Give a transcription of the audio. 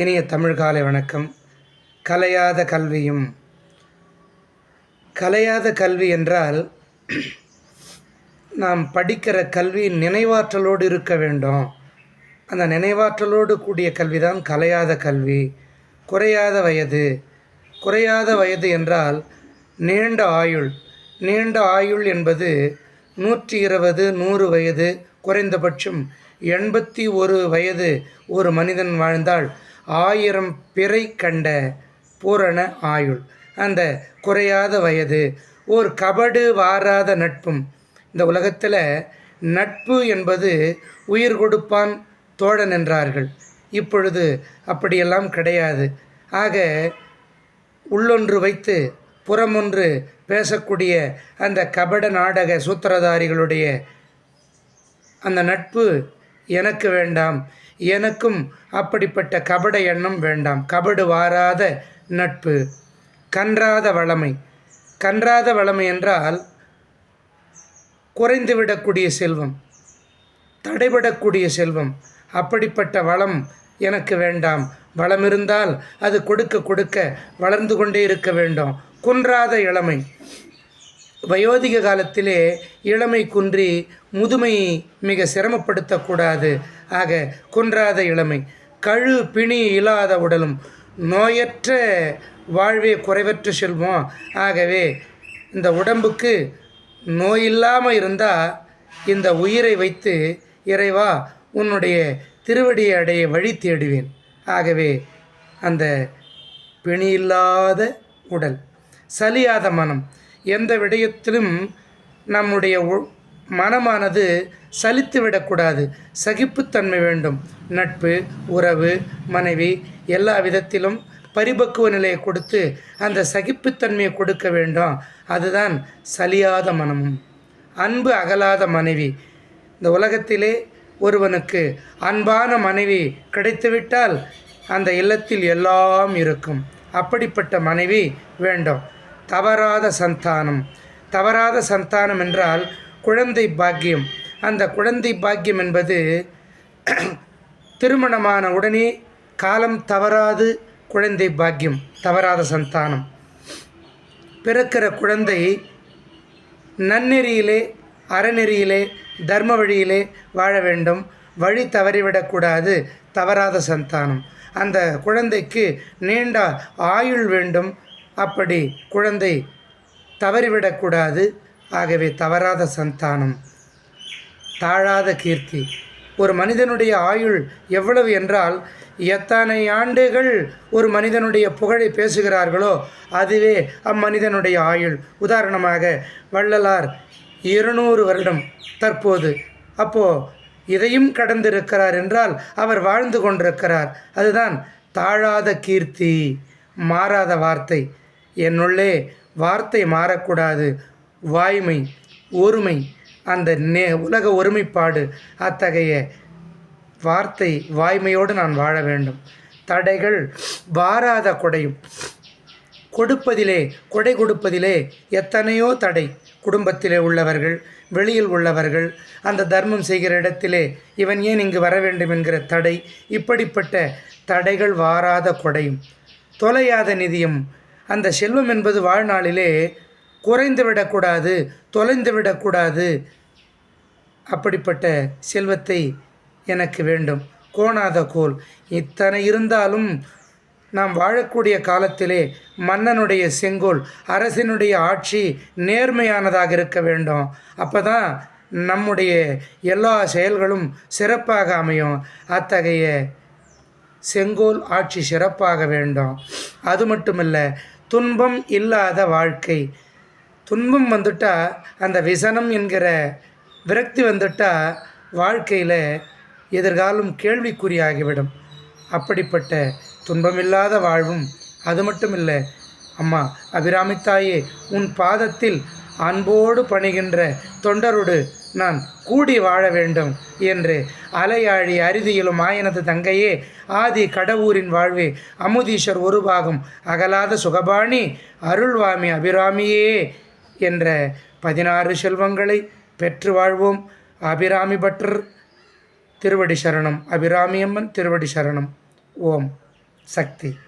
இனிய தமிழ் காலை வணக்கம். கலையாத கல்வியும் கலையாத கல்வி என்றால் நாம் படிக்கிற கல்வி நினைவாற்றலோடு இருக்க வேண்டும். அந்த நினைவாற்றலோடு கூடிய கல்வி தான் கலையாத கல்வி. குறையாத வயது குறையாத வயது என்றால் நீண்ட ஆயுள். நீண்ட ஆயுள் என்பது நூற்றி இருபது நூறு வயது குறைந்தபட்சம் எண்பத்தி ஒரு வயது ஒரு மனிதன் வாழ்ந்தால் ஆயிரம் பிறை கண்ட பூரண ஆயுள். அந்த குறையாத வயது ஓர் கபடு வாராத நட்பும். இந்த உலகத்தில் நட்பு என்பது உயிர் கொடுப்பான் தோழன் என்றார்கள். இப்பொழுது அப்படியெல்லாம் கிடையாது. ஆக உள்ளொன்று வைத்து புறமொன்று பேசக்கூடிய அந்த கபட நாடக சூத்திரதாரிகளுடைய அந்த நட்பு எனக்கு வேண்டாம். எனக்கும் அப்படிப்பட்ட கபட எண்ணம் வேண்டாம். கபடு வாராத நட்பு. கன்றாத வளமை. கன்றாத வளமை என்றால் குறைந்துவிடக்கூடிய செல்வம். தடைபடக்கூடிய செல்வம். அப்படிப்பட்ட வளம் எனக்கு வேண்டாம். வளம் இருந்தால் அது கொடுக்க கொடுக்க வளர்ந்து கொண்டே இருக்க வேண்டும். குன்றாத இளமை. வயோதிக காலத்திலே இளமை குன்றி முதுமை மிக சிரமப்படுத்தக்கூடாது. ஆக குன்றாத இளமை கழு பிணி இல்லாத உடலும் நோயற்ற வாழ்வே குறைவற்ற செல்வம் ஆகவே இந்த உடம்புக்கு நோய் இல்லாமல் இருந்தால் இந்த உயிரை வைத்து இறைவா உன்னுடைய திருவடியை அடைய வழி தேடுவேன். ஆகவே அந்த பிணியில்லாத உடல் சலியாத மனம் எந்த விடயத்திலும் நம்முடைய உ- மனமானது சலித்து விடக்கூடாது. சகிப்புத்தன்மை வேண்டும். நட்பு உறவு மனைவி எல்லா விதத்திலும் பரிபக்குவ நிலையை கொடுத்து அந்த சகிப்புத்தன்மையை கொடுக்க வேண்டும். அதுதான் சலியாத மனமும். அன்பு அகலாத மனைவி. இந்த உலகத்திலே ஒருவனுக்கு அன்பான மனைவி கிடைத்துவிட்டால் அந்த இல்லத்தில் எல்லாம் இருக்கும். அப்படிப்பட்ட மனைவி வேண்டும். தவறாத சந்தானம். தவறாத சந்தானம் என்றால் குழந்தை பாக்கியம். அந்த குழந்தை பாக்கியம் என்பது திருமணமான உடனே காலம் தவறாது குழந்தை பாக்கியம் தவறாத சந்தானம். பிறக்கிற குழந்தை நன்னெறியிலே அறநெறியிலே தர்ம வழியிலே வாழ வேண்டும். வழி தவறிவிடக்கூடாது தவறாத சந்தானம். அந்த குழந்தைக்கு நீண்ட ஆயுள் வேண்டும். அப்படி குழந்தை தவறிவிடக்கூடாது ஆகவே தவறாத சந்தானம் தாழாத கீர்த்தி. ஒரு மனிதனுடைய ஆயுள் எவ்வளவு என்றால் எத்தனை ஆண்டுகள் ஒரு மனிதனுடைய புகழை பேசுகிறார்களோ அதுவே அம்மனிதனுடைய ஆயுள். உதாரணமாக வள்ளலார் இருநூறு வருடம் தற்போது. அப்போது இதையும் கடந்திருக்கிறார் என்றால் அவர் வாழ்ந்து கொண்டிருக்கிறார். அதுதான் தாழாத கீர்த்தி மாறாத வார்த்தை. என்னுள்ளே வார்த்தை மாறக்கூடாது. வாய்மை ஒருமை அந்த நே உலக ஒருமைப்பாடு அத்தகைய வார்த்தை வாய்மையோடு நான் வாழ வேண்டும். தடைகள் வாராத கொடையும். கொடுப்பதிலே கொடை கொடுப்பதிலே எத்தனையோ தடை. குடும்பத்திலே உள்ளவர்கள் வெளியில் உள்ளவர்கள் அந்த தர்மம் செய்கிற இடத்திலே இவன் ஏன் இங்கு வர வேண்டும் என்கிற தடை. இப்படிப்பட்ட தடைகள் வாராத கொடையும். தொலையாத நிதியம். அந்த செல்வம் என்பது வாழ்நாளிலே குறைந்து விடக்கூடாது தொலைந்து விடக்கூடாது. அப்படிப்பட்ட செல்வத்தை எனக்கு வேண்டும். கோணாத கோல் இத்தனை இருந்தாலும் நாம் வாழக்கூடிய காலத்திலே மன்னனுடைய செங்கோல் அரசினுடைய ஆட்சி நேர்மையானதாக இருக்க வேண்டும். அப்போ தான் நம்முடைய எல்லா செயல்களும் சிறப்பாக அமையும். அத்தகைய செங்கோல் ஆட்சி சிறப்பாக வேண்டும். அது மட்டுமல்ல துன்பம் இல்லாத வாழ்க்கை துன்பம் வந்துட்டால் அந்த விசனம் என்கிற விரக்தி வந்துட்டால் வாழ்க்கையில் எதிர்காலம் கேள்விக்குறியாகிவிடும். அப்படிப்பட்ட துன்பமில்லாத வாழ்வும் அது மட்டும் இல்லை அம்மா அபிராமித்தாயே உன் பாதத்தில் அன்போடு பணிகின்ற தொண்டரோடு நான் கூடி வாழ வேண்டும் என்று அலையாழி அரிதியிலும் ஆயனது தங்கையே ஆதி கடவுரின் வாழ்வே அமுதீஸ்வர் ஒரு பாகம் அகலாத சுகபாணி அருள்வாமி அபிராமியே என்ற பதினாறு செல்வங்களை பெற்று வாழ்வோம். அபிராமி பட்டர் திருவடி சரணம். அபிராமியம்மன் திருவடி சரணம். ஓம். சக்தி.